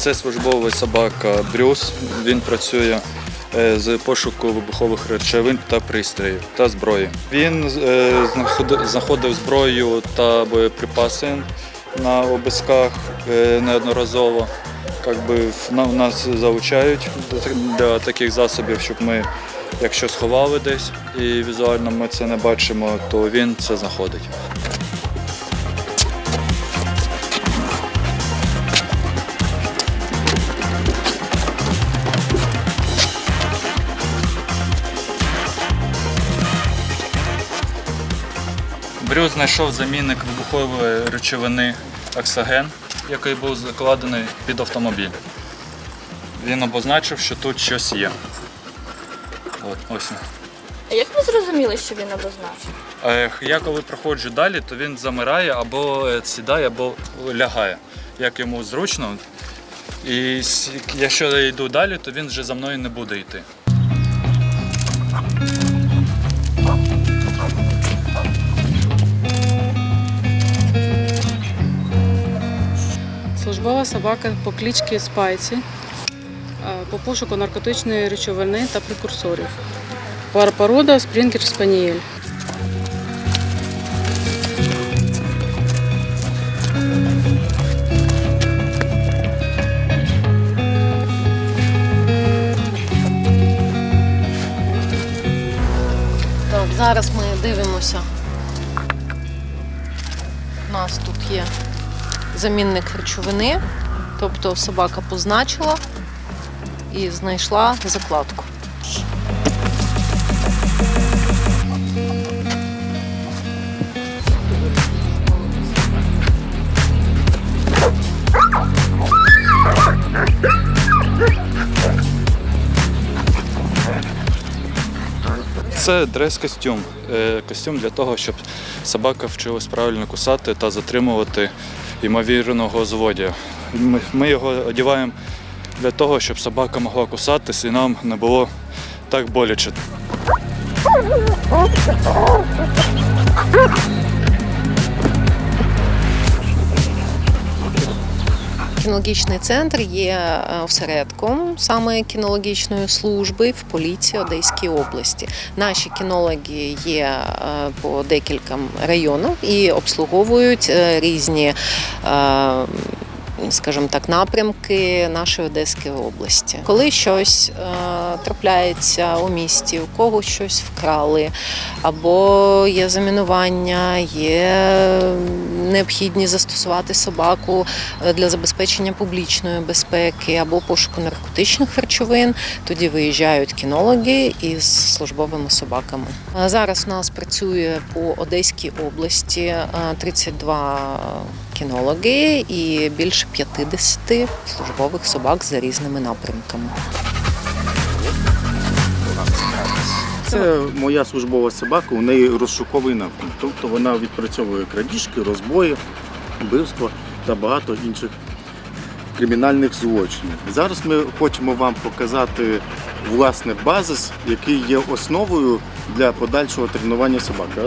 Це службовий собака Брюс. Він працює е, з пошуку вибухових речовин та пристроїв та зброї. Він е, знаходив зброю та боєприпаси на обисках е, неодноразово. Как би на- нас залучають для таких засобів, щоб ми, якщо сховали десь і візуально ми це не бачимо, то він це знаходить. Брюс знайшов замінник вибухової речовини оксаген, який був закладений під автомобіль. Він обозначив, що тут щось є. От, ось. А як ви зрозуміли, що він обозначив? Е, Я коли проходжу далі, то він замирає або е, сідає, або лягає, як йому зручно. І с- якщо я йду далі, то він вже за мною не буде йти. Службова собака по кличці Спайці е, по пошуку наркотичної речовини та прекурсорів. Порода Спрінгер Спанієль. Так, зараз ми дивимося. У нас тут є замінник речовини, тобто собака позначила і знайшла закладку. Це дрес-костюм. Е, Костюм для того, щоб собака вчилась правильно кусати та затримувати ймовірного зводя. Ми, його одягаємо для того, щоб собака могла кусатись і нам не було так боляче. Кінологічний центр є е, осередком саме кінологічної служби в поліції Одеській області. Наші кінологи є е, по декільком районах і обслуговують е, різні. Е, Скажімо так, напрямки нашої Одеської області. Коли щось е, трапляється у місті, у когось щось вкрали, або є замінування, є необхідність застосувати собаку е, для забезпечення публічної безпеки або пошуку наркотичних речовин. Тоді виїжджають кінологи із службовими собаками. Зараз у нас працює по Одеській області е, 32 кінологи і більше 50 службових собак за різними напрямками. Це моя службова собака, у неї розшуковий напрямок. Тобто вона відпрацьовує крадіжки, розбої, вбивства та багато інших кримінальних злочинів. Зараз ми хочемо вам показати власне базис, який є основою для подальшого тренування собаки.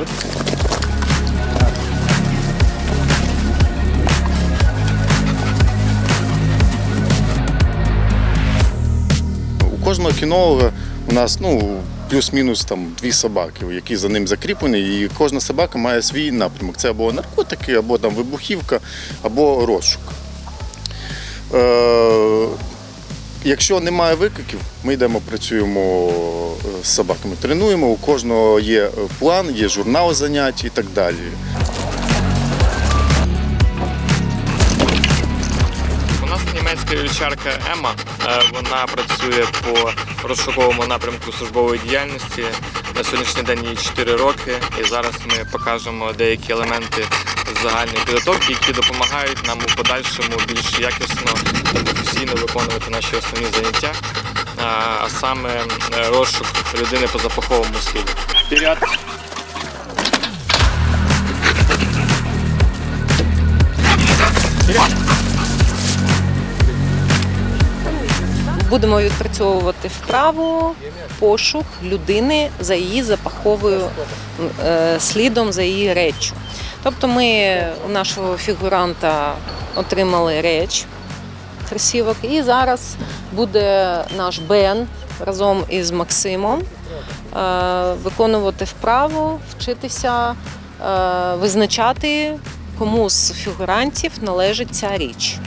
Кожного кінолога у нас ну, плюс-мінус там дві собаки, які за ним закріплені, і кожна собака має свій напрямок. Це або наркотики, або там вибухівка, або розшук. Е, якщо немає викликів, ми йдемо, працюємо е, з собаками, тренуємо. У кожного є план, є журнал занять і так далі. У вівчарка Ема. Е, Вона працює по розшуковому напрямку службової діяльності. На сьогоднішній день їй 4 роки, і зараз ми покажемо деякі елементи загальної підготовки, які допомагають нам у подальшому більш якісно та професійно виконувати наші основні заняття, а- а саме е, розшук людини по запаховому сліду. Вперед! Будемо відпрацьовувати вправу пошук людини за її запаховою е, слідом за її реччю. Тобто ми у нашого фігуранта отримали реч. кросівок. І зараз буде наш Бен разом із Максимом е, виконувати вправу, вчитися е, визначати, кому з фігурантів належить ця річ.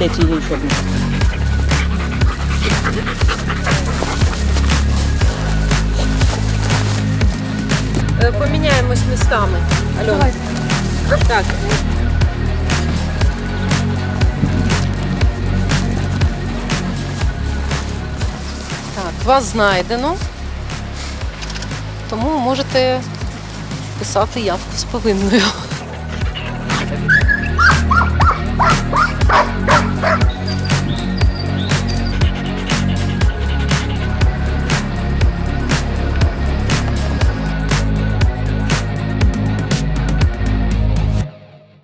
Е, Е, поміняємось містами. Альон. Так. Так, вас знайдено, тому можете писати явку з повинною.